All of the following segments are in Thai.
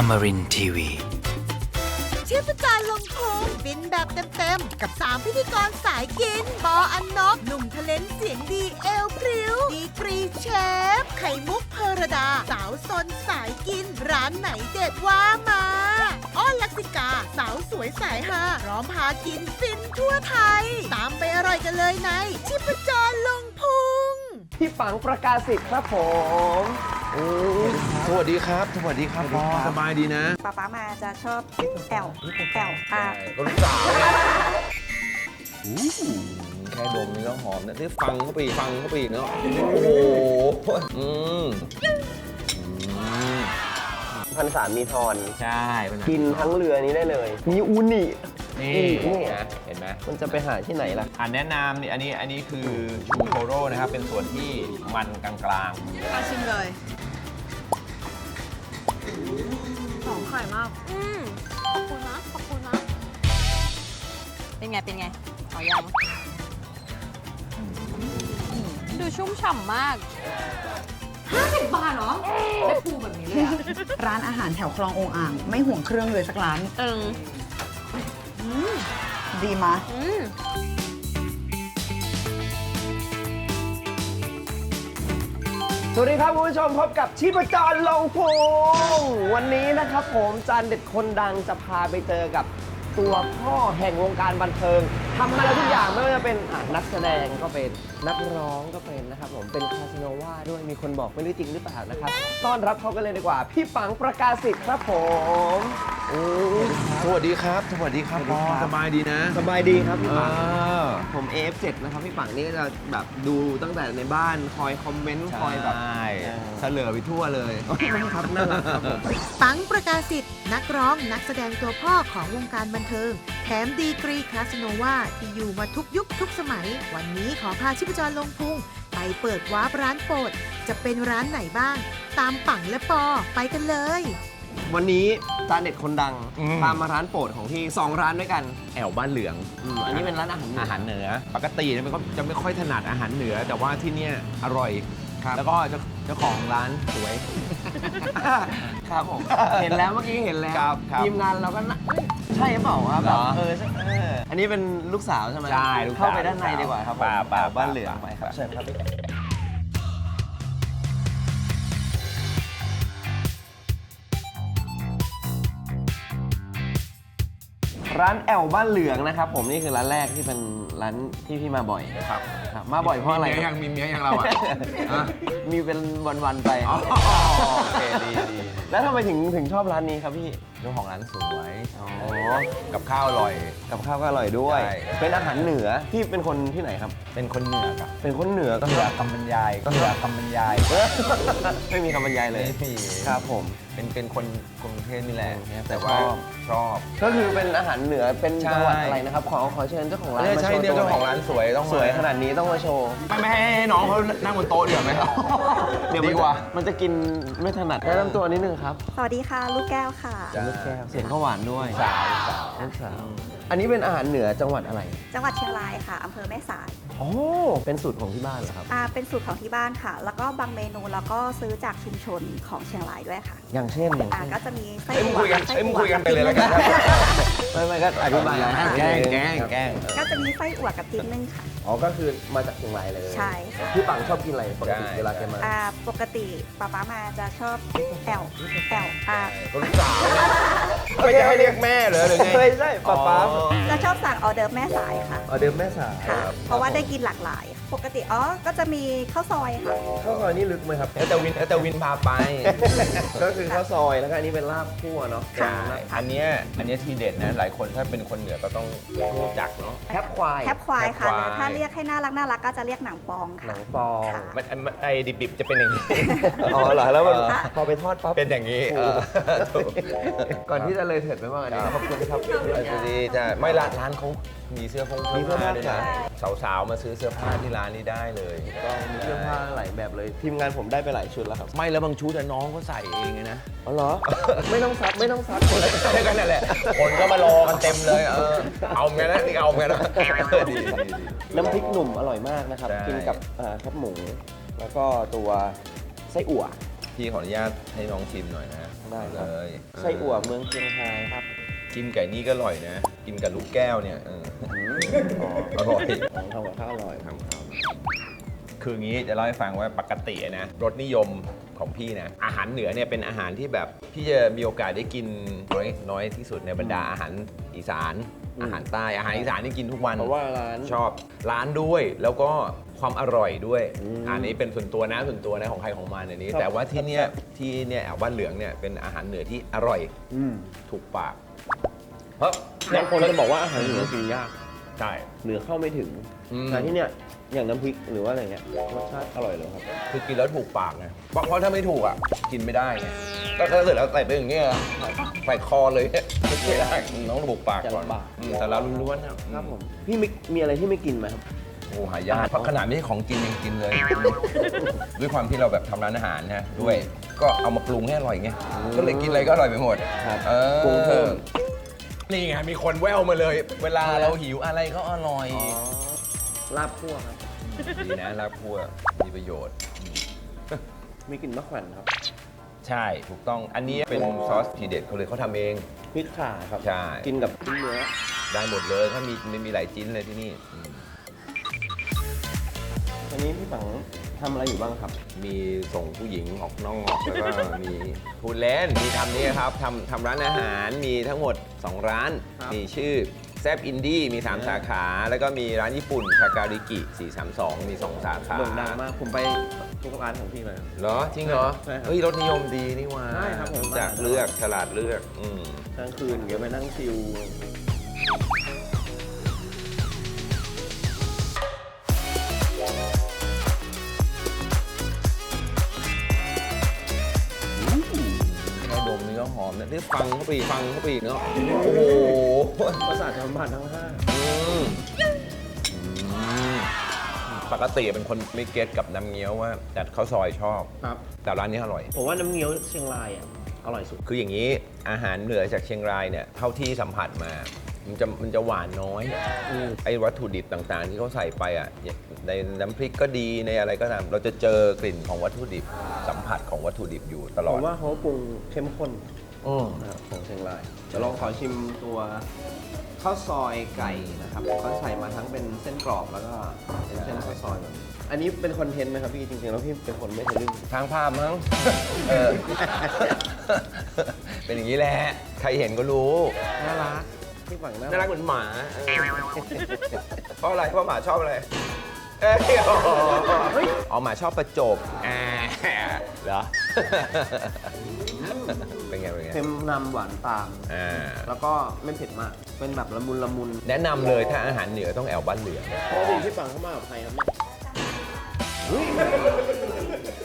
Amarin Tiwi. ชีพจรลงพุงบินแบบเต็มๆ กับ 3 พิธีกรสายกิน ปออันนบหนุ่มทะเลนเสียงดีเอลพริ้ว ดีกรีเชฟ ไข่มุกเพรดา สาวซนสายกิน ร้านไหนเด็ดว่ามาอ้อนลักษิกา สาวสวยสายฮาพร้อมพากินฟินทั่วไทย ตามไปอร่อยกันเลยในชีพจรลงพุง พี่ปังประกาศสิทธิ์ครับผม โอ้ยสวัสดีครับ สวัสดีครับพ่อสบายดีนะ ป๊าป๊ามาจะชอบแอลแอลอะก็ลูกสาวเนี่ยอู้หูแค่ดมนี่ก็หอมนะได้ฟังเข้าไปอีกฟังเข้าไปอีกเนาะ โอ้โห อืมอืมพันสามมีทอน ใช่มันกินทั้งเรือนี้ได้เลย มีอูนิ นี่นี่นะเห็นไหมมันจะไปหาที่ไหนล่ะอันแนะนำนี่อันนี้อันนี้คือชูโทโร่นะครับ เป็นส่วนที่มันกลางๆมาชิมเลยหอมไข่มาก อืมขอบคุณนะ ขอบคุณนะ เป็นไง เป็นไงเอายังดูชุ่มฉ่ำมาก 50 บาทเหรอ ได้ปูแบบนี้เลยอะร้านอาหารแถวคลององอ่าง ไม่ห่วงเครื่องเลยสักร้าน เอิง ดีมาอืมสวัสดีครับคุณผู้ชมพบกับชีพจรลงพุงวันนี้นะครับผมจันเด็ดคนดังจะพาไปเจอกับตัวพ่อแห่งวงการบันเทิง ทำมาแล้วทุกอย่างไม่ว่าจะเป็นอะนักแสดงก็เป็นนักร้องก็เป็นนะครับผมเป็นคาสโนวาด้วยมีคนบอกไม่รู้จริงหรือเปล่านะครับต้อนรับเขากันเลยดีกว่า พี่ปังประกาศสิทธิ์ครับผมโอ้ยสวัสดีครับ สวัสดีครับพ่อสบายดีนะสบายดีครับพี่เอปัง อ ผม AF7 นะครับพี่ปังนี่ก็จะแบบดูตั้งแต่ในบ้านคอยคอมเมนต์คอยแบบใช่เสลอไปทั่วเลยไม่ครับน่ารักครับผม ปังประกาศสิทธิ์นักร้องนักแสดงตัวพ่อของวงการบันเทิง แถมดีกรีคลาสโนวาที่อยู่มาทุกยุคทุกสมัย วันนี้ขอพาชิพจรลงพุง ไปเปิดวาร์ปร้านโปรด จะเป็นร้านไหนบ้าง ตามปังและปอไปกันเลย วันนี้จานเด็ดคนดังอืม ตามมาร้านโปรดของพี่สองร้านด้วยกันแอวบ้านเหลือง อืมอันนี้เป็นร้านอาหารอาหารเหนือ ปกติเนี่ยมันก็จะไม่ค่อยถนัดอาหารเหนือ แต่ว่าที่เนี่ยอร่อย ครับแล้วก็เจ้าเจ้าของร้านสวย ครับผม เห็นแล้วเมื่อกี้เห็นแล้วครับครับทีมงานเราก็น่ะเอ้ยใช่หรือเปล่าวะแบบเหรอ เออใช่เอ ออันนี้เป็นลูกสาวใช่ไหมใช่ลูกสาวเข้าไปด้านในดีกว่าครับผมป่าป่าบ้านเหลืองป่าไปครับป่า เชิญครับพี่ร้านแอลบ้านเหลืองนะครับผมนี่คือร้านแรกที่เป็นร้านที่พี่มาบ่อยครับครับ มาบ่อยเพราะอะไรมีเมียยังมีเมียยังเราอะอะมีเป็นวันๆไป อ๋อโอเคดีดี แล้วทำไมถึงถึงชอบร้านนี้ครับพี่ เจ้าของร้านสวยอ๋อ กับข้าวอร่อย กับข้าวก็อร่อยด้วย ใช่ เป็นอาหารเหนือพี่เป็นคนที่ไหนครับ เป็นคนเหนือครับเป็นคนเหนือก็เหนือคำบรรยายก็เหนือคำบรรยายไม่มีคำบรรยายเลยไม่มีครับผม เป็นเป็นคนกรุงเทพนี่แหละกรุงเทพแต่ว่าชอบ ชอบ ก็คือเป็นอาหารเหนือเป็นใช่ จังหวัดอะไรนะครับ ขอขอเชิญเจ้าของร้านใช่มาใช่โชว์เนี่ยตัวเจ้าของร้านสวยต้องสวยมขนาดนี้ต้องมาโชว์ไม่ไม่ให้ให้น้องเขานั่งบนโต๊ะดีกว่าไหมครับเดี๋ยวดีกว่ามันจะกินไม่ถนัดแนะนำตัวนิดนึงครับสวัสดีค่ะ ลูกแก้วค่ะจ้ะลูกแก้วเสียงข้าวหวานด้วยสาวสาวลูกสาว อันนี้เป็นอาหารเหนือจังหวัดอะไรจังหวัดเชียงรายค่ะอำเภอแม่สายโอ้เป็นสูตรของที่บ้านเหรอครับ อ่าเป็นสูตรของที่บ้านค่ะ แล้วก็บางเมนูแล้วก็ซื้อจากชุมชนของเชียงรายด้วยค่ะอย่างเช่นอย่างอ่าเช่นก็จะมีไส้เอ้ยมึงคุยกันไส้เอ้ยมึงอั่วคุยกันไปเลยแล้วกัน ไม่ไม่ก็อธิบายแกล้งแกล้งแกล้งก็จะมีไส้อั่วกับพริกนึ่งค่ะ อ๋อก็คือมาจากเชียงรายเลยใช่ค่ะ พี่ปังชอบกินอะไรปกติใช่เวลาแกมาอ่าปกติป๊าป๊ามาจะชอบแอลแอลอ่าก็ลูกสาวไม่จะให้เรียกแม่เหรอหรือไงเคยใช่ป๊าป๊าอ๋อจะชอบสั่งออเดิร์ฟแม่สายค่ะออเดิมแม่สายค่ะครับเพราะว่าได้กินหลากหลาย ปกติอ๋อก็จะมีข้าวซอยค่ะ ข้าวซอยนี่ลึกไหมครับแล้วแต่วินแล้วแต่วินพาไป ก็คือข้าวซอยแล้วก็อันนี้เป็นลาบคั่วเนาะใช่อันเนี้ยอันเนี้ยทีเด็ดนะ หลายคนถ้าเป็นคนเหนือก็ต้องรู้จักเนาะ แคบควายแคบควายค่ะแคบควาย หรือถ้าเรียกให้น่ารักน่ารักก็จะเรียกหนังปองหนัค่ะ งปองค่ะ มันมันไอ้ดิบๆจะเป็นอย่างนี้ อ๋อเหรอแล้วมันเออ พอไปทอดปั๊บ เป็นอย่างนี้เออถูก ก่อนที่จะเลยเถิดไปบ้างอันนี้ขอบคุณครับดีจ้ะไม่ร้านร้านเขามีเสื้อผงมีเสื้อเสื้อผ้าผ้าด้วยนะสาวๆมาซื้อเสื้อผ้าที่ร้านนี้ได้เลยก็มีเสื้อผ้าหลายแบบเลย ทีมงานผมได้ไปหลายชุดแล้วครับ ไม่แล้วบางชุดอะน้องเขาใส่เองไงนะอ๋อเหรอ ไม่ต้องซักไม่ต้องซักใช่กันนั่นแหละ คนก็มารอกันเต็มเลยเออเอาไงนะนี่เอาไงนะเออดีดีดี น้ำพริกหนุ่มอร่อยมากนะครับ ใช่ กินกับอ่าแคบหมู แล้วก็ตัวไส้อั่ว พี่ขออนุญาตให้น้องชิมหน่อยนะได้ครับ เลยไส้อั่วเมืองเชียงรายครับ กินไก่นี่ก็อร่อยนะ กินกับลูกแก้วเนี่ยเอออ๋ออร่อยของทำกับข้าวอร่อย ทำครับคืองี้จะเล่าให้ฟังว่าปกตินะรสนิยมของพี่นะอาหารเหนือเนี่ยเป็นอาหารที่แบบพี่จะมีโอกาสได้กินน้อยน้อยที่สุดในบรรดาอาหารอีสานอืมอาหารใต้อาหารอีสานนี่กินทุกวันเพราะว่าร้านชอบร้านด้วยแล้วก็ความอร่อยด้วยอืมอันนี้เป็นส่วนตัวนะส่วนตัวนะของใครของมันอันนี้ครับแต่ว่าที่เนี่ยที่เนี่ยแอวบ้านเหลืองเนี่ยเป็นอาหารเหนือที่อร่อยอืมถูกปาก เพราะบางคนจะบอกว่าอาหารเหนือกินยากใช่เหนือเข้าไม่ถึงอืม แต่ที่เนี่ยอย่างน้ำพริกหรือว่าอะไรเงี้ยรสชาติอร่อยเลยครับ คือกินแล้วถูกปากไงเพราะเพราะถ้าไม่ถูกอะ กินไม่ได้ไงก็ถ้าเกิดเราใส่ไปอย่างเงี้ยใส่คอเลยไม่ได้ต้องถูกปากก่อนจะลำบาก อืมแต่เราล้วนๆนะครับครับผมพี่มิกมีอะไรที่ไม่กินไหมครับ โอ้หายากเพราะขนาดไม่ใช่ของกินยังกินเลย ด้วยความที่เราแบบทำร้านอาหารนะด้วยก็เอามาปรุงให้อร่อยไงก็เลยกินอะไรก็อร่อยไปหมดครับเออปรุงเพิ่ม นี่ไงมีคนแววมาเลย เวลาเราหิวอะไรก็อร่อยลาบคั่วครับ ดีนะลาบพั่วมีประโยชน์ มีกลิ่นมะแขวนครับใช่ถูกต้องอันนี้เป็นซอสทีเด็ดเขาเลยเขาทำเอง พริกข่าครับ ใช่ กินกับชิ้นเนื้อได้หมดเลยถ้ามีมีมีหลายชิ้นเลยที่นี่อืมอันนี้พี่ปัง ทำอะไรอยู่บ้างครับ มีส่งผู้หญิงออกนอกแล้วก็มีพูดเล่นมีทำนี่ครับทำทำร้านอาหารมีทั้งหมด 2 ร้าน ครับมีชื่อแซบอินดี้มี3สาขา แล้วก็มีร้านญี่ปุ่นชาการิกิ 432 มี 2 สาขาโด่งดังมากผมไปทุกร้านของพี่เลย เหรอ จริงเหรอใช่ครับเฮ้ยรสนิยมดีนี่หว่าใช่ครับผม จากเลือกฉลาดเลือกอืม กลางคืนเดี๋ยวไปนั่งชิล ฟังเข้าไปอีกฟังเข้าไปอีกเนาะโอ้โหประสาทสัมผัสทั้งห้าอืมอืมปกติเป็นคนไม่เก็ตกับน้ำเงี้ยวว่า แต่ข้าวซอยชอบ ครับ แต่ร้านนี้อร่อย ผมว่าน้ำเงี้ยวเชียงรายอะอร่อยสุด คืออย่างนี้อาหารเหนือจากเชียงรายเนี่ยเท่าที่สัมผัสมา มันจะมันจะหวานน้อยอืมไอ้วัตถุดิบต่างๆ ที่เขาใส่ไปอะในน้ำพริกก็ดีในอะไรก็ตามเราจะเจอกลิ่นของวัตถุดิบ สัมผัสของวัตถุดิบอยู่ตลผอด มว่าเขาปรุงเข้มข้น อืมนะครับของเชียงรายเดี๋ยวลองขอชิมตัวข้าวซอยไก่นะครับเขาใส่มาทั้งเป็นเส้นกรอบแล้วก็เป็นเส้นข้าวซอยแบบนี้อันนี้เป็นคอนเทนต์ไหมครับพี่จริงๆแล้วพี่เป็นคนไม่ทะลึ่ง ทางภาพมั้ง เออ เป็นอย่างนี้แหละ ใครเห็นก็รู้ น่ารักพี่ฝังน่าน่ารัรักกเหมือนหมาเออเพราะอะไร เพราะหมาชอบอะไร เอ้ยอ๋ออ๋อหมาชอบประจบอ่าเหรอ เป็นไงเป็นไงเค็มนำหวานตาม อ่าแล้วก็ไม่เผ็ดมาก เป็นแบบละมุนละมุนแนะนำเลยถ้าอาหารเหนือต้องแอวบ้านเหลืองปกติพี่ฝังเข้ามากับใครครับเนี่ย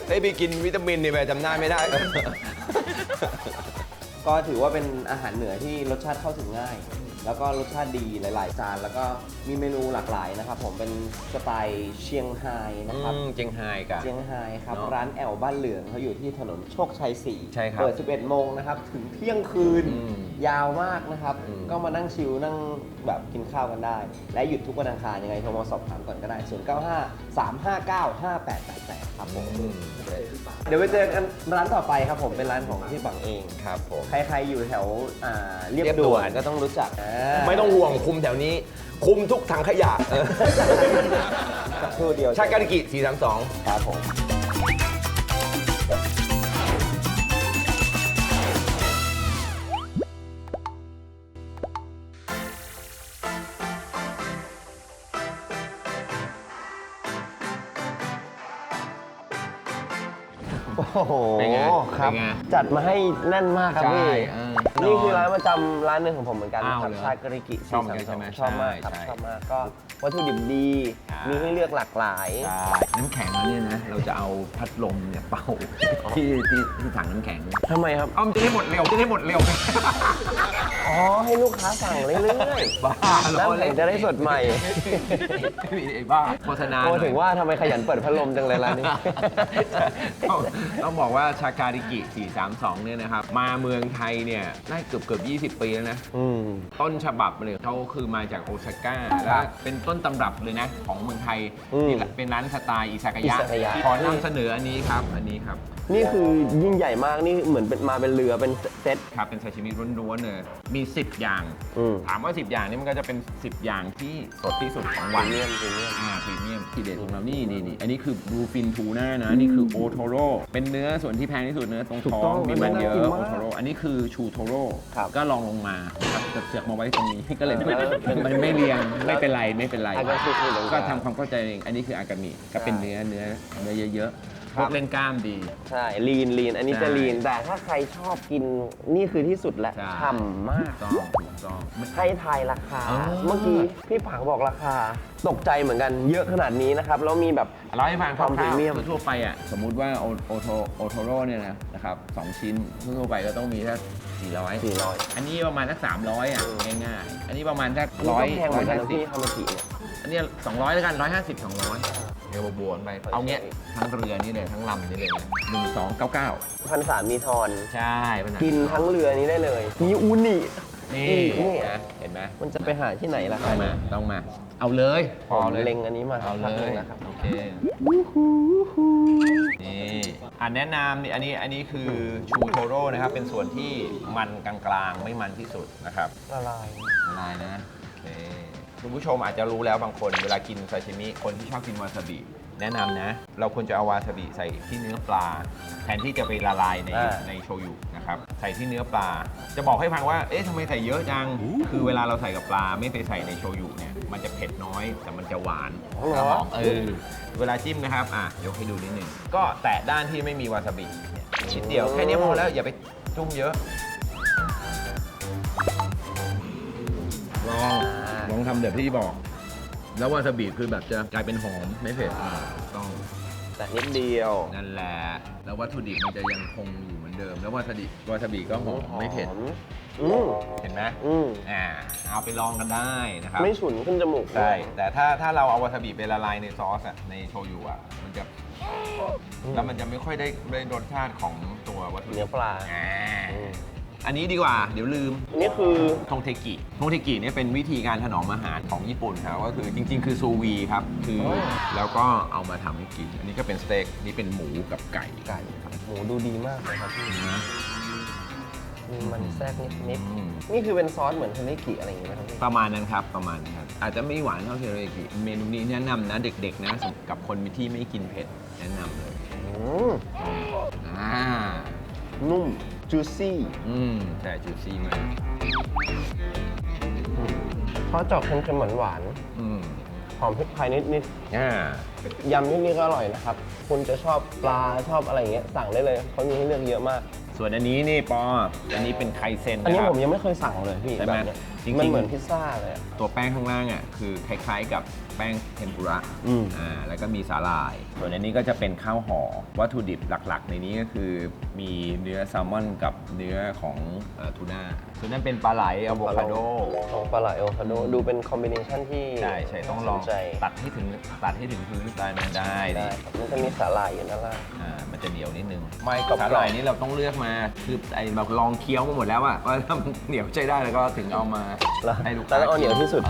เฮ้ยไปกินวิตามินนี่ไปจำหน้าไม่ได้ ก็ถือว่าเป็นอาหารเหนือที่รสชาติเข้าถึงง่าย แล้วก็รสชาติดีหลาย ๆ จาน แล้วก็มีเมนูหลากหลายนะครับผมเป็นสไตล์เชียงไฮ้นะครับ อืมเจียงไฮ้กันเชียงไฮ้ครับ เนอะร้านแอลบ้านเหลืองเขาอยู่ที่ถนนโชคชัย4ใช่ครับเปิด 11 โมงนะครับ ถึงเที่ยงคืน อืม ยาวมากนะครับ อืม ก็มานั่งชิลนั่งแบบกินข้าวกันได้ และหยุดทุกวันอังคารยังไงโทรมาสอบถามก่อนก็ได้ 0 9 5 3 5 9 5 8 8 8 ครับผมอืมเดี๋ยวไปเจอกันร้านต่อไปครับผมเป็นร้านของพี่ปังเอง ครับผมใครๆอยู่แถวอ่าเรียบเรียบด่ด่ววนนก็ต้องรู้จักอ่าไม่ต้องห่วงคุมแถวนี้ คุมทุกถังขยะสักครู่เดียวชาการิกิ432 ครับผม โอ้โหเป็นไงครับ เป็นไงจัดมาให้แน่นมากครับใช่พี่เออ นี่นอนคือร้านประจำร้านหนึ่งของผมเหมือนกันอ้าวครับเหรอชากริกิชอบเหมือนกันใช่ไหมชอบมากครับใช่ ชอบมากก็วัตถุดิบดีใช่มีให้เลือกหลากหลาย ใช่น้ำแข็งเนี่ยนะ เราจะเอาพัดลมเนี่ยเป่าที่ที่ที่ถังน้ำแข็ง ทำไมครับ เอามันจะได้หมดเร็ว จะได้หมดเร็ว อ๋อ ให้ลูกค้าสั่งเรื่อยๆบ้าน้ำแข็งจะได้สดใหม่ไอ้บ้าโฆษณาหโอ้น่อย ถึงว่าทำไมขยันเปิดพัดลมจังเลยร้านนี้ ต้องต้องบอกว่าชาการิกิ 432 เนี่ยนะครับ มาเมืองไทยเนี่ยได้เกือบเกือบ20ปีแล้วนะ อืม ต้นฉบับเลยเขาคือมาจากโอซาก้าแล้วเป็นต้นตำรับเลยนะ ของเมืองไทยอืมที่เป็นร้านสไตล์อิซากายะอิซากายะ ขอนำเสนออันนี้ครับ อันนี้ครับ นี่คือยิ่งใหญ่มากนี่เหมือนเป็นมาเป็นเรือเป็นเซต ครับเป็นซาชิมิล้วนๆเลยมี 10 อย่าง อืม ถามว่า 10 อย่างนี้มันก็จะเป็น 10 อย่างที่สดที่สุดของพวัรีนเมียมพรีเมียม อ่าพรีเมียมที่เด็ดของเรานี่นี่นี่อันนี้คือบลูฟินทูน่านะ นี่คือโอโทโร่เป็นเนื้อส่วนที่แพงที่สุดเนื้อตรงถูกท้ต้อองงมีมันเยอะน่ากินโอมากโทโร่อันนี้คือชูโทโร่ครับก็ลองลงมาครับแต่เสือกมาไว้ตรงนี้ ก็เลยเออเป็นมันไม่เรียงไม่เป็นไรไม่เป็นไร อากามิคือตรงกลางก็ทำความเข้าใจเองอันนี้คืออากามิก็เป็นเนื้อเนื้อเนื้อเยอะๆ พวกเล่นกล้ามดี ใช่ลีนลีนอันนี้ใช่จะลีนแต่ถ้าใครชอบกินนี่คือที่สุดแล้วใช่ฉ่ำมากต้องถูกต้อง ให้ทายราคา อ๋อ เมื่อกี้พี่ผังบอกราคา ตกใจเหมือนกันเยอะขนาดนี้นะครับ แล้วมีแบบร้อยพันความพรีเมียมทั่วๆไปอะสมมุติว่าโอโอโทโอโทโร่เนี่ยนะนะครับสองชิ้นทั่วๆไปก็ต้องมีแค่สี่ร้อย400อันนี้ประมาณสักสามร้อยอะง่ายๆ อันนี้ประมาณสักอันนี้ร้อยก็แพงเหร้มืออยนกันห้านะสิบพี่คามาจิเนี่ยอันนี้สองร้อยแล้วกันร้อยห้าสิบสองร้อย เดี๋ยวบวกๆไป เอาเงี้ยทั้งเรือนี่เลยทั้งลำนี่เลยหนึ่งสองเก้าเก้าพันสามมีทอน ใช่ปัญหากินทั้งเรือนี้ได้เลย มีอูนินี่นี่นะเห็นไหมมันจะไปหาที่ไหนล่ะคต้รัอบงมาต้องมา เอาเลยพผอมเลยเล็งอันนี้มาเอาเลพักหยนึ่งนะครับโอเคนี่อะแนะนำนี่อันนี้อันนี้คือชูโทโร่นะครับ เป็นส่วนที่มันกลางๆไม่มันที่สุดนะครับละลายละลายนะโอเค คุณผู้ชมอาจจะรู้แล้วบางคน เวลากินซาชิมิคนที่ชอบกินวาซาบิแนะนำนะ เราควรจะเอาวาซาบิใส่ที่เนื้อปลา แทนที่จะไปละลายในอ่า ในโชยุนะครับใส่ที่เนื้อปลา จะบอกให้ฟังว่าเอ๊ะทำไมใส่เยอะจัง คือเวลาเราใส่กับปลาไม่ไปใส่ในโชยุเนี่ยมันจะเผ็ดน้อยแต่มันจะหวาน อ๋อเหรอ เออเวลาจิ้มนะครับ อะยกให้ดูนิดนึงก็แตะด้านที่ไม่มีวาซาบิเนี่ยนิดเดียว แค่นี้พอแล้ว อย่าไปจุ่มเยอะลอง ลองทำแบบที่บอก แล้ววาซาบิคือแบบจะกลายเป็นหอมไม่เผ็ดอ่าถูกต้อง แต่นิดเดียว นั่นแหละ แล้ววัตถุดิบมันจะยังคงอยู่เหมือนเดิม แล้ววาซาบิวาซาบิก็หอมไม่เผ็ด อืมเห็นไหมอืมอ่า เอาไปลองกันได้นะครับ ไม่ฉุนขึ้นจมูกใช่ แต่ถ้าถ้าเราเอาวาซาบิไปละลายในซอสอะในโชยุอะมันจะ แล้วมันจะไม่ค่อยได้ได้รสชาติของตัววัตถุดิบเนื้อปลา อ่า อืม อันนี้ดีกว่า เดี๋ยวลืมนี่คือ ทงเทกิ ทงเทกิเนี่ยเป็นวิธีการถนอมอาหารของญี่ปุ่นครับก็คือจริง ๆ คือซูวีครับ คือออแล้วก็เอามาทำให้กิน อันนี้ก็เป็นสเต็กนี่เป็นหมูกับไก่ไก่ครับหมูดูดีมากเลยครับพี่นะมีมันแทรกนิดนิดอืมนี่คือเป็นซอสเหมือนเทริกิอะไรอย่างเงี้ยไหมครับพี่ประมาณนั้นครับ ประมาณนั้นครับอาจจะไม่หวานเท่าเทเรกิเมนูนี้แนะนำนะเด็กๆนะสำหรับกับคนที่ไม่กินเผ็ดแนะนำเลยอืมอ่านุ่ม จูซี่อืมแต่จูซี่มากทอดจอกเค็มๆหวานอืมๆหอมพริกไทยนิดอ่าๆยำที่นี่ก็อร่อยนะครับ คุณจะชอบปลาชอบอะไรอย่างเงี้ยสั่งได้เลยเขามีให้เลือกเยอะมาก ส่วนอันนี้นี่ปอ อันนี้เป็นไคเซนอันนะนี้ครับ ผมยังไม่เคยสั่งเลยพี่ใช่แบไหมบเนี้ยจริงๆ มันเหมือนพิซซ่าเลยอะ ตัวแป้งข้างล่างอะคือคล้ายๆกับแป้งเทมปุระอืม อ่าแล้วก็มีสาหร่าย ส่วนอันนี้ก็จะเป็นข้าวห่อวัตถุดิบหลักๆ ในนี้ก็คือมีเนื้อแซลมอนกับเนื้อของเอ่อทูน่าส่วนนั้นเป็นปลาไหลอะโวคาโด ของปลาไหลโอคาโดดูเป็นคอมบิเนชันที่ใช่ใช่ต้องลองสนใจตัดให้ถึงตัดให้ถึงพื้นได้ไหมได้ได้ดิครับมันจะมีสาหร่ายอยู่ด้านล่างอ่า มันจะเหนียวนิดนึงไม่กรอบๆสาหร่ายนี้เราต้องเลือกมา คือไอ้แบบลองเคี้ยวมาหมดแล้วอะว่าถ้ามันเหนียวใช้ได้แล้วก็ถึงเอามาแล้วให้ลูกแล้วเอาเหนียวที่สุด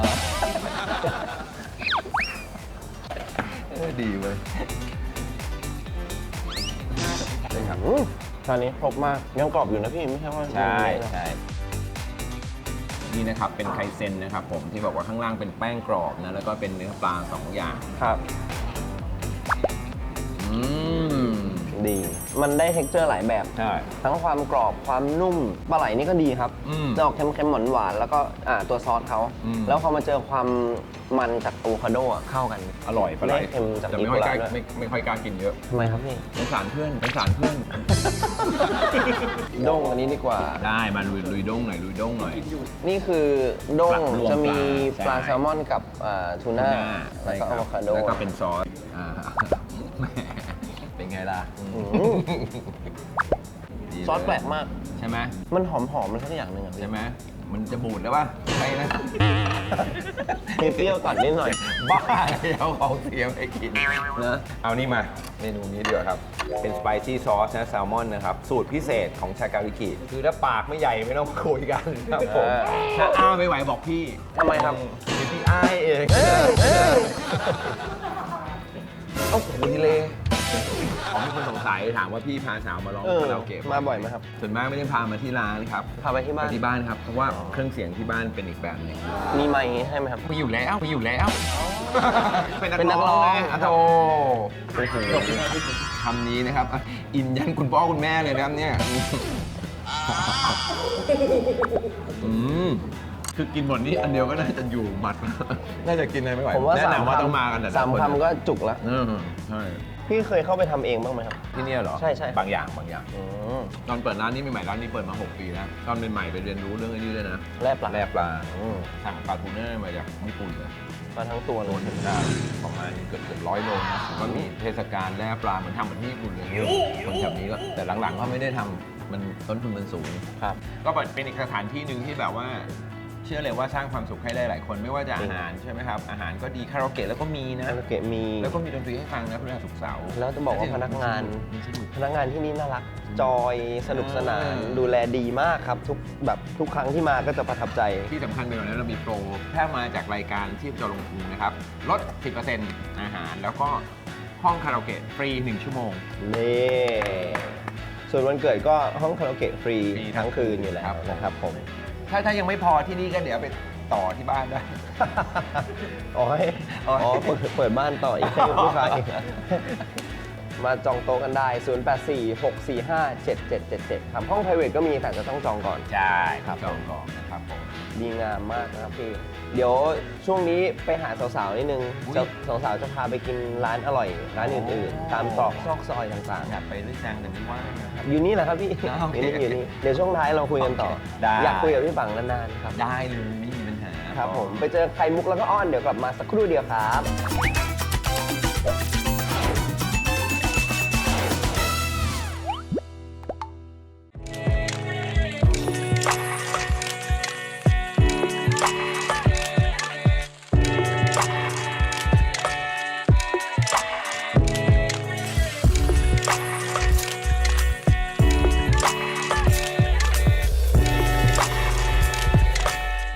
เออดีเว้ยใช่ครับอืมชานนี้ครบมากยังกรอบอยู่นะพี่ไม่ใช่ว่าใช่ไม่ใช่นี่นะครับเป็นไคเซนนะครับผมที่บอกว่าข้างล่างเป็นแป้งกรอบนะแล้วก็เป็นเนื้อปลาสองอย่างครับอืม ดี มันได้เท็กเจอร์หลายแบบ ใช่ ทั้งความกรอบความนุ่มปลาไหลนี่ก็ดีครับอืมจะออกเค็มๆหวานๆแล้วก็อ่าตัวซอสเขาอืม แล้วพอมาเจอความมันจากอะโวคาโดอะเข้ากัน อร่อยปลาไหลได้เค็มจากแต่ไม่ค่อยกล้าอีกุระด้วย ไม่ไม่ค่อยกล้ากินเยอะทำไมครับพี่สงสารเพื่อนสงสารเพื่อน ด้งอันนี้ดีกว่า ได้มาลุยลุยด้งหน่อยลุยด้งหน่อย นี่คือด้งปลารวมจะมีปลาปลาใช่ แซลมอนกับอ่าทูน่าใช่แล้วก็ครัอะบโวคาโด แล้วก็เป็นซอสอ่าแหมเป็นไง ล่ะอืมดีเยซอสแปลกมาก ใช่ไหมมันหอมหอมๆมันสักอย่างหนึ่งอะพี่ใช่ไหมมันจะบูดแล้วป่ะใช่นะมีเปรี้ยวตัดนิดหน่อย บ้าเอาของเสียไปกินนะเอานี่มาเมนูนี้เดี๋ยวาครับ เป็นสไปซี่ซอสนะแซลมอนนะครับ สูตรพิเศษของชากาลิกิคือถ้าปากไม่ใหญ่ไม่ต้องคุยกันครับผมเออถ้าอ้าไม่ไหวบอกพี่ทำไมครับ เดี๋ยวพี่อ้ายเอง เอ้ยเอ้ยเอาโหดีเลย อ๋อมีคนสงสัยถามว่าพี่พาสาวมาร้องเออคาราโอเกะมาบ่อยไหมครับ ส่วนมากไม่ได้พามาที่ร้านครับพาไปที่บ้านไปที่บ้านครับเพราะว่าเครื่องเสียงที่บ้านเป็นอีกแบบหนึงมีไมค์ให้ไหมครับมีอยู่แล้วมีอยู่แล้ว เป็นนักร้องนะโธ่โอ้โหคำนี้นะครับ อินยันคุณพ่อคุณแม่เลยนะครับเนี่ยอืมคือกินหมดนี้อันเดียวก็น่าจะอยู่หมัด น่าจะกินอะไรไม่ไหวผมว่าแนะสามนำว่าคำต้องมากันแต่ละสามคนคำก็จุกละเออใช่ พี่เคยเข้าไปทำเองบ้างไหมครับ ที่เนี่ยเหรอใช่ใช่ บางอย่างบางอย่าง อืมตอนเปิดร้านนี้ใหม่ๆร้านนี้เปิดมา 6 ปีแล้วตอนเป็นใหม่ไปเรียนรู้เรื่องไอ้นี้ด้วยนะแลบปลาแร่ปลาอืมสั่งปลาทูน่ามาจากญี่ปุ่นเลยมาทั้งตัวเลตัวยหนึ่งได้ประมาณเกือบเกือบร้อยโลนะก็มีเทศกาลแร่ปลาเหมือนทำเหมือนที่ญี่ปุ่นเลยคนแถบนี้ก็แต่หลังๆก็ไม่ได้ทำมันต้นทุนมันสูง ครับ ก็เป็นอีกสถานที่หนึ่งที่แบบว่า เชื่อเลยว่าสร้างความสุขให้ได้หลายคนไม่ว่าจะอาหารใช่ไหมครับอาหารก็ดีคาราโอเกะแล้วก็มีนะคาราโอเกะมีแล้วก็มีดนตรีให้ฟังนะพฤหัสศุกร์เสาร์แล้วจะบอกว่าพนักงานมันสนุกพนักงานที่นี่น่ารักจอยสนุกสนานอืมดูแลดีมากครับทุกแบบทุกครั้งที่มาก็จะประทับใจที่สำคัญไปกว่านั้นเรามีโปรถ้ามาจากรายการที่จอลงทุนนะครับลด 10%อาหารแล้วก็ห้องคาราโอเกะฟรี 1 ชั่วโมงนี่ส่วนวันเกิดก็ห้องคาราโอเกะฟรีฟรีทั้งคืนอยู่แล้วครับผมนะครับผม ถ้าถ้ายังไม่พอที่นี่ก็เดี๋ยวไปต่อที่บ้านได้อ๋อให้ อ๋อเปิดเปิดบ้านต่ออีกให้ลูกค้าอีกมาจองโต๊ะกันได้ 0846457777ครับห้อง private ก็มีแต่จะต้องจองก่อน ใช่ครับ จองก่อนนะครับผม ดีงามมากนะครับพี่ เดี๋ยวช่วงนี้ไปหาสาวๆนิดนึงอุ๊ย จะสาวๆจะพาไปกินร้านอร่อย ร้านอื่นโอ้ๆตามตรอกซอกซอยต่างอยากไปด้วยจังแต่ไม่ว่างนะครับๆอยู่นี่แหละครับพี่อ่าโอเคอยู่นี่อยู่นี่เดี๋ยวช่วงท้ายเราคุยกันต่อ โอเคได้ อยากคุยกับพี่ปังนานๆครับ ได้เลยไม่มีปัญหาครับผมไปเจอไข่มุกแล้วก็อ้อนเดี๋ยวกลับมาสักครู่เดียวครับ